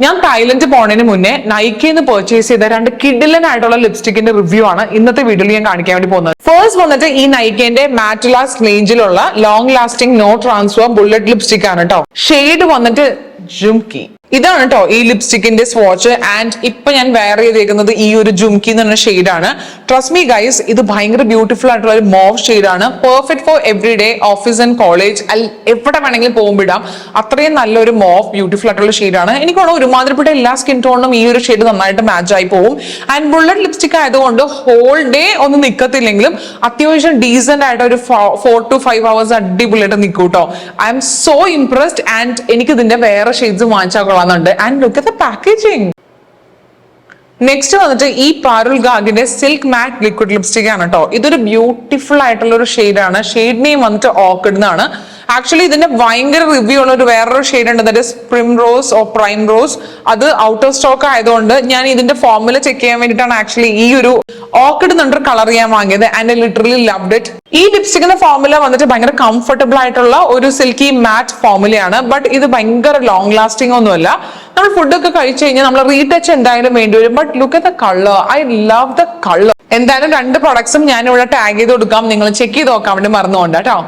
ഞാൻ തായ്ലൻഡ് പോണതിന് മുന്നേ നൈക്കിന്ന് പർച്ചേസ് ചെയ്ത രണ്ട് കിഡിലൻ ആയിട്ടുള്ള ലിപ്സ്റ്റിക്കിന്റെ റിവ്യൂ ആണ് ഇന്നത്തെ വീഡിയോയിൽ ഞാൻ കാണിക്കാൻ വേണ്ടി പോകുന്നത്. ഫസ്റ്റ് വന്നിട്ട് ഈ നൈക്കേന്റെ മാറ്റുലാസ് റേഞ്ചിലുള്ള long lasting no transfer bullet lipstick ആണ് കേട്ടോ ഷെയ്ഡ് വന്നിട്ട് ജുംകി ഇതാണ് കേട്ടോ ഈ ലിപ്സ്റ്റിക്കിന്റെ സ്വാച്ച് ആൻഡ് ഇപ്പൊ ഞാൻ വെയർ ചെയ്തേക്കുന്നത് ഈ ഒരു ജുംകി എന്ന് പറഞ്ഞ ഷെയ്ഡാണ് ട്രസ്റ്റ് മീ ഗൈസ് ഇത് ഭയങ്കര ബ്യൂട്ടിഫുൾ ആയിട്ടുള്ള ഒരു മോവ് ഷെയ്ഡാണ് perfect for every day office and college എവിടെ വേണമെങ്കിലും പോകുമ്പോൾ ഇടാം. അത്രയും നല്ലൊരു മോവ് ബ്യൂട്ടിഫുൾ ആയിട്ടുള്ള ഷെയ്ഡാണ് എനിക്ക് തോന്നുന്നു ഒരുമാതിരിപ്പെട്ട എല്ലാ സ്കിൻ ടോണിനും ഈ ഒരു ഷെയ്ഡ് നന്നായിട്ട് മാച്ച് ആയി പോകും ആൻഡ് ബുള്ളറ്റ് ലിപ്സ്റ്റിക് ആയതുകൊണ്ട് ഹോൾ ഡേ ഒന്നും നിൽക്കത്തില്ലെങ്കിലും അത്യാവശ്യം ഡീസെന്റ് ആയിട്ട് ഒരു ഫോർ ടു ഫൈവ് അവേഴ്സ് അടിപൊളിയായിട്ട് നിൽക്കും കേട്ടോ I'm so impressed and എനിക്ക് ഇതിന്റെ വേറെ ഷെയ്ഡ്സ് വാങ്ങിച്ചാൽ കൊള്ളാന്നുണ്ട് and look at the packaging next വന്നിട്ട് ഈ പാരുൽ ഗാഗിന്റെ സിൽക്ക് മാറ്റ് ലിക്വിഡ് ലിപ്സ്റ്റിക് ആണ് കേട്ടോ ഇതൊരു ബ്യൂട്ടിഫുൾ ആയിട്ടുള്ള ഒരു ആണ്. ഷെയ്ഡ് നെയിം വന്നിട്ട് ഓക്കിഡ് എന്നാണ് ആക്ച്വലി ഇതിന്റെ ഭയങ്കര റിവ്യൂ ഉള്ള ഒരു വേറൊരു ഷെയ്ഡ് ഉണ്ട്. That is primrose oh prime rose അത് ഔട്ട് ഓഫ് സ്റ്റോക്ക് ആയതുകൊണ്ട് ഞാൻ ഇതിന്റെ ഫോർമുല ചെക്ക് ചെയ്യാൻ വേണ്ടിയിട്ടാണ് ആക്ച്വലി ഈ ഒരു ഓക്കിഡ് എന്നൊരു കളർ ഞാൻ വാങ്ങിയത്. ആൻഡ് ലിറ്ററലി ലവ്ഡ് ഇറ്റ് ഈ ലിപ്സ്റ്റിക്കിന്റെ ഫോർമുല വന്നിട്ട് ഭയങ്കര കംഫർട്ടബിൾ ആയിട്ടുള്ള ഒരു സിൽക്കി മാറ്റ് ഫോർമുലയാണ് ബട്ട് ഇത് ഭയങ്കര ലോങ് ലാസ്റ്റിംഗ് ഒന്നുമല്ല. നമ്മൾ ഫുഡൊക്കെ കഴിച്ചു കഴിഞ്ഞാൽ നമ്മൾ റീടച്ച് എന്തായാലും വേണ്ടി വരും. But look at the colour I love the colour എന്തായാലും രണ്ട് പ്രൊഡക്ട്സും ഞാൻ ഇവിടെ ടാഗ് ചെയ്ത് കൊടുക്കാം. നിങ്ങൾ ചെക്ക് ചെയ്ത് നോക്കാൻ വേണ്ടി മറന്നുകൊണ്ട് കേട്ടോ.